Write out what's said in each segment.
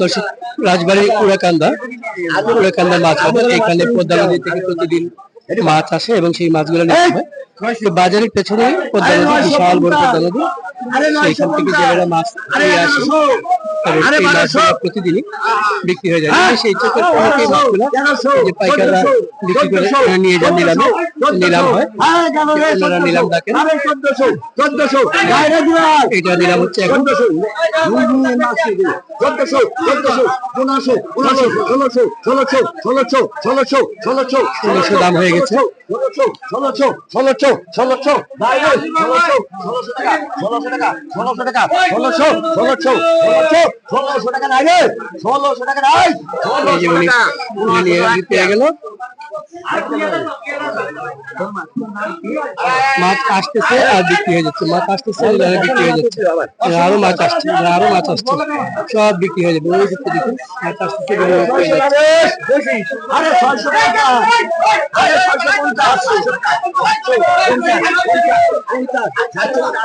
দর্শক রাজবাড়ি কুড়াকান্দা কুড়াকান্দা মাছ হবে এখানে পদ্মা নদী থেকে প্রতিদিন মাছ আসে এবং সেই মাছগুলো গুলো বাজারের পেছনে পদ্মা নদী বিশাল বড় পদ্মা নদী সেইখান থেকে মাছ নিয়ে আসে প্রতিদিনই বিক্রি হয়ে যায় সেই চোখের পলকে মাছগুলো যে পাইকাররা বিক্রি করে এখানে নিয়ে যান নিলামে নিলাম হয় ওনারা নিলাম ডাকেন চোদ্দশো এটা নিলাম হচ্ছে এখন চোদ্দশো চোদ্দশো পনেরোশো পনেরোশো ষোলোশো ষোলোশো ষোলোশো ষোলোশো ষোলোশো ষোলোশো দাম হয়ে গেছে ষোলোশো ষোলোশো ষোলোশো ষোলোশো ষোলোশো ষোলোশো টাকা ষোলোশো টাকা ষোলোশো টাকা ষোলোশো ষোলোশো ষোলোশো ষোলোশো টাকা লাগে ষোলোশো টাকা নাই ষোলোশো টাকা। মাছ আসতেছে আর বিক্রি হয়ে যাচ্ছে মাছ আসতেছে আর বিক্রি হয়ে যাচ্ছে আরও মাছ আসছে আরও মাছ আসছে সব বিক্রি হয়ে যাবে ওই দিকটা দেখুন মাছ আসতেছে হয়ে। আরে ছয়শো টাকা আরে ছয়শো পঞ্চাশ আটশো টাকা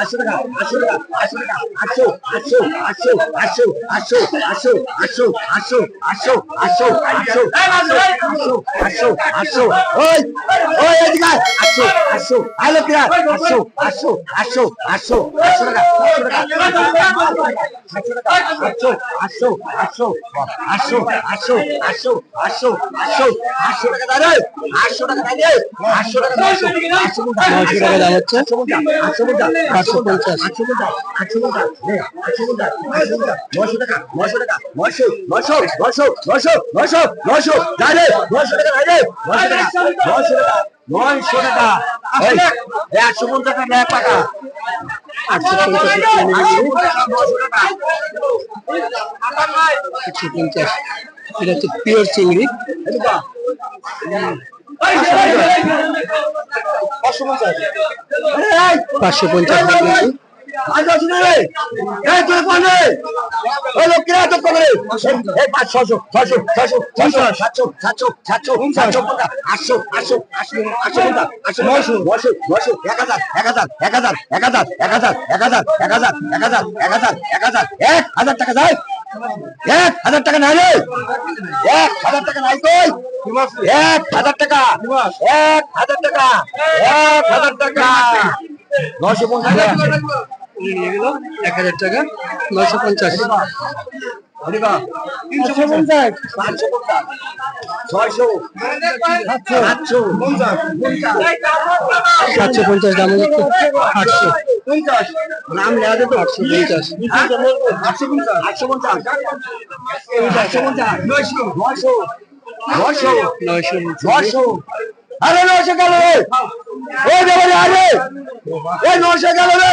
আটশো টাকা আটশো টাকা আটশো টাকা আটশো আটশো আটশো আটশো আটশো আটশো আটশো আটশো আটশো আটশো আটশো আটশো আটশো আটশো ওই ওই এদিকে। আটশো আটশো আলো কিরা আটশো আটশো আটশো আটশো আটশো টাকা আটশো টাকা আটশো আটশো আটশো আটশো আটশো আটশো আটশো আটশো আটশো টাকা দাঁড়ায় আটশো টাকা দাঁড়িয়ে আটশো টাকা আটশো আটশো টাকা দাম হচ্ছে আটশো পঞ্চাশ আটশো পঞ্চাশ আটশো পঞ্চাশ আটশো পঞ্চাশ আটশো পঞ্চাশ আটশো পঞ্চাশ নশো টাকা নশো টাকা নশো নশো নশো নশো নশো নশো দাঁড়ে নশো টাকা নয়শো টাকা একশো পঞ্চাশ টাকা এক টাকা একশো পঞ্চাশ এটা হচ্ছে পিওর চিংড়ি পাঁচশো পঞ্চাশ এক হাজার এক হাজার টাকা যায় এক হাজার টাকা নাই রে এক হাজার টাকা নাই কই এক হাজার টাকা এক হাজার টাকা এক হাজার টাকা নশো পঞ্চাশ উনি নিয়ে গেল এক হাজার টাকা নয়শো পঞ্চাশ। তিনশো পঞ্চাশ। পাঁচশো ছয়শো। সাতশো। সাতশো পঞ্চাশ দাম আটশো। পঞ্চাশ। নাম নেওয়া যেত আটশো পঞ্চাশ। আটশো পঞ্চাশ। আটশো পঞ্চাশ। আটশো পঞ্চাশ। নয়শো। নয়শো। নয়শো। নয়শো। নয়শো। আরে নয়শো গেল রে? ও দেবারে আরে। এই নয়শো গেল রে?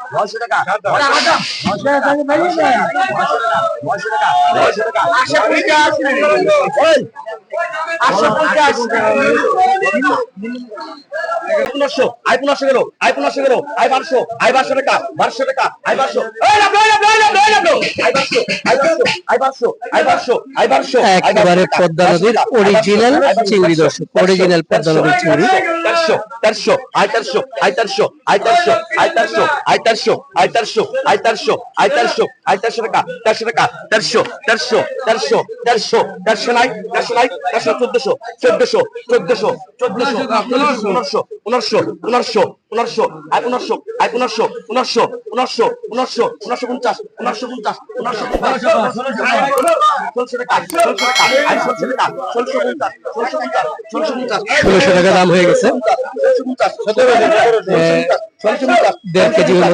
নয়শো টাকা পনেরোশো আই পনেরোশো গেল আই পনেরোশো গেল আই বারোশো আই বারোশো টাকা বারোশো টাকা আই বারোশো একেবারে পদ্মা নদীর অরিজিনাল চিংড়ি দর্শক অরিজিনাল পদ্মা নদীর চিংড়ি তেরশো তেরশো আয় তেরশো আয় তেরশো আয় তেরশো আয় তেরশো আয় তেরশো আই তেরশো আই তেরশো আই তেরশো আই তেরশো টাকা তেরশো টাকা তেরশো তেরশো তেরশো তেরশো তেরশো নাই তেরশো নাই তেরশো চোদ্দশো চোদ্দশো চোদ্দশো চোদ্দশো পনেরোশো পনেরোশো পনেরোশো পনেরোশো আই পনেরোশো আই পনেরোশো পনেরোশো পনেরোশো পনেরোশো পনেরোশো পঞ্চাশ পনেরোশো পঞ্চাশ পনেরোশো টাকা ষোলশো টাকা আই ষোলশো টাকা ষোলশো পঞ্চাশ ষোলশো পঞ্চাশ ষোলশো পঞ্চাশ ষোলোশো টাকা দাম হয়ে গেছে। পঞ্চাশ পঞ্চাশ দেড় কেজি মতো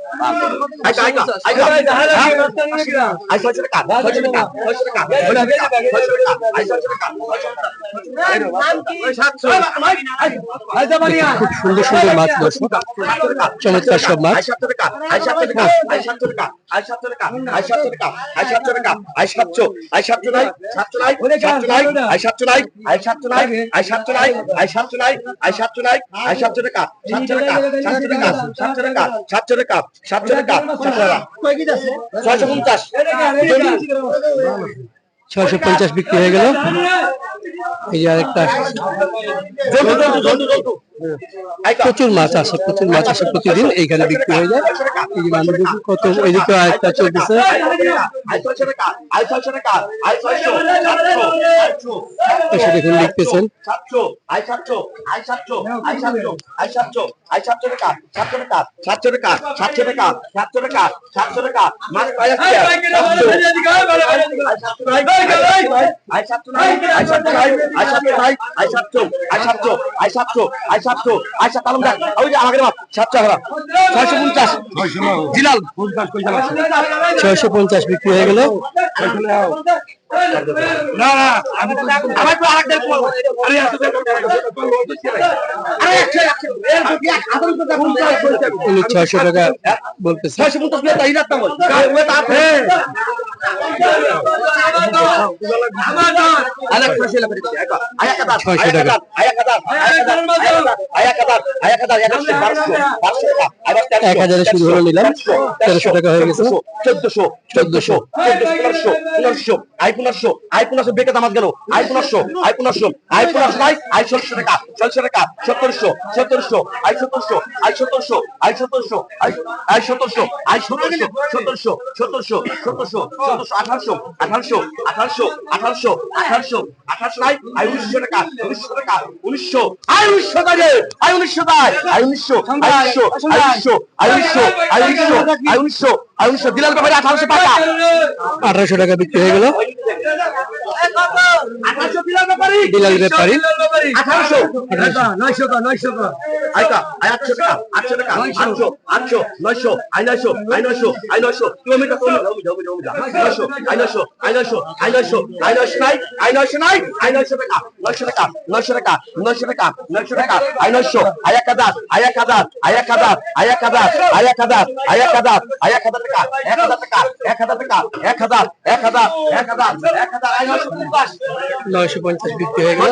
খুব সুন্দর সুন্দর মাছ দর্শক চমৎকার সব মাছ সাতশো টাকা সাতশো টাকা সাতশো টাকা সাতশো টাকা সাতশো টাকা ছয়শো পঞ্চাশ। ছয়শো পঞ্চাশ বিক্রি হয়ে গেল। এই যে আরেকটা প্রচুর মাছ আসে প্রচুর মাছ আসে প্রতিদিন এইখানে বিক্রি হয়ে যায় মানুষ কত এদিকে আরেকটা চলতেছে দেখুন লিখতেছেন আই সাতশো আই সাতশো আই সাতশো আই সাতশো আই সাতশো আই সাতশো সাতশো আচ্ছা তালুকদার ওই যে আমাকে বাপ সাতশো আগ্রা ছয়শো পঞ্চাশ। জিলাল। ছয়শো পঞ্চাশ বিক্রি হয়ে গেল। না না আমি তো আমি তো আরেকটা করব আরে এত আরে 600 টাকা বলতেছে 650 টাকা তাই রাখতাম ওই তো আপনি ছয়শো টাকা এক হাজারে শুরু হলো নিলাম। তেরোশো টাকা হয়ে গেছে। চোদ্দশো চোদ্দশো চোদ্দশো পনেরোশো আই পনেরোশো আই পনেরোশো বেকে দামাত গেল। আই পনেরোশো আই পনেরোশো আই পনেরোশো নাই আই ষোলশো টাকা ষোলশো টাকা সত্তরশো সত্তরশো আই সত্তরশো আই সত্তরশো আই সত্তরশো আই সত্তরশো আই সত্তরশো সত্তরশো সত্তরশো সত্তরশো সত্তরশো আঠারোশো আঠারোশো আঠারোশো আঠারোশো আঠারোশো আঠারোশো নাই আই উনিশশো টাকা উনিশশো টাকা উনিশশো আই উনিশশো টাকা আই উনিশশো টাকা আই উনিশশো আই উনিশশো আঠারোশো টাকা আঠারোশো টাকা বিক্রি হয়ে গেল বিলাল ব্যাপারী আঠারোশো নয়শো নয়শো আইকা আই আটশো টাকা আটশো টাকা আটশো আটশো নয়শো আই নয়শো আই নয়শো আই নয়শো কিলোমিটার নয়শো আই নয়শো আই নয়শো আই নয়শো আই নয়শো নাই আই নয়শো নাই আই নয়শো টাকা নয়শো টাকা নয়শো টাকা নয়শো টাকা নয়শো টাকা আই নয়শো আই এক হাজার আই এক হাজার আই এক হাজার আই এক হাজার আই এক হাজার আই এক হাজার আই এক হাজার টাকা এক হাজার টাকা এক হাজার টাকা এক হাজার এক হাজার এক হাজার এক হাজার আই নয়শো পঞ্চাশ নয়শো পঞ্চাশ বিক্রি হয়ে গেল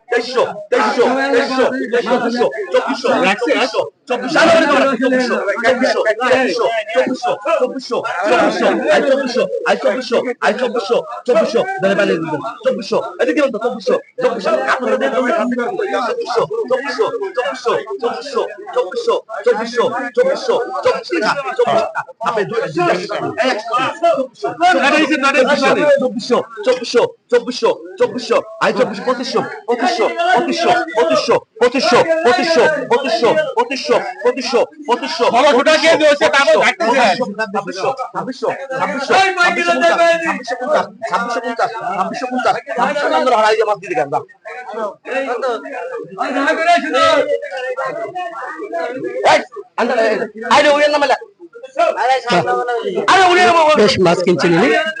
তেইশশো তেইশশো তেইশশো তেইশশো চব্বিশশো চব্বিশশো চব্বিশশো চব্বিশশো তেইশশো চব্বিশশো চব্বিশশো চব্বিশশো আই চব্বিশশো আই চব্বিশশো আই চব্বিশশো চব্বিশশো ধরে পালিয়ে দিবেন চব্বিশশো এদিকে বলতো চব্বিশশো চব্বিশশো কাপড় দিয়ে চব্বিশশো চব্বিশশো চব্বিশশো চব্বিশশো চব্বিশশো চব্বিশশো চব্বিশশো চব্বিশ ছাব্বিশশো ছাব্বিশশো পঞ্চাশ ছাব্বিশশো পঞ্চাশ ছাব্বিশশো পঞ্চাশ ছাব্বিশশো পঞ্চাশ হারাই যে মাছ দিতে গেল আরে ওই নামে লেখ। আরে উনি বেশ মাছ কিনছেন উনি খুব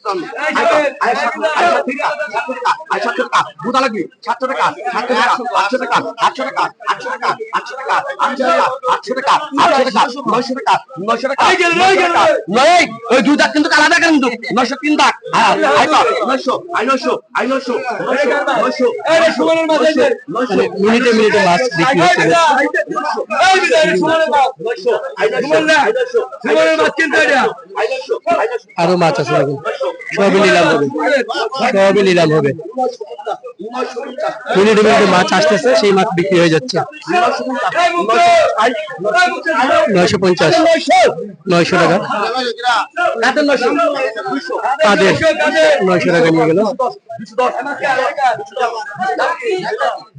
বুধা লাগবে সাতশো টাকা সাতশো টাকা আটশো টাকা আটশো টাকা আটশো টাকা আটশো টাকা আটশো টাকা আটশো টাকা আটশো টাকা নয়শো টাকা নয়শো টাকা নয় ওই দুই দাগ কিন্তু আলাদা কিন্তু নয়শো তিন দাগ নয়শো আই নয়শো আই নয়শো নয়শো নয়শো মানে মিনিটে মিনিটে মাছ বিক্রি হচ্ছে নয়শো আই নয়শো আই নয়শো আরও মাছ আছে দেখুন সবই নিলাম হবে। সবই নিলাম হবে। মিনিট মিনিটে মাছ আসতেছে, সেই মাছ বিক্রি হয়ে যাচ্ছে। নয়শো পঞ্চাশ। নয়শো টাকা। তাদের। নয়শো টাকা নিয়ে গেল।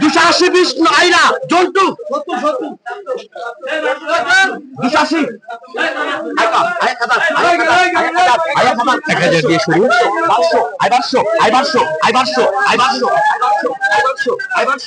দুশো আশি বিশ আইরা জন্টু। দুশো আশি। এক হাজার দিয়ে শুরু। আইবারশো আইবারশো আইবারশো আইবারশো আইবারশো আইবারশো আইবারশো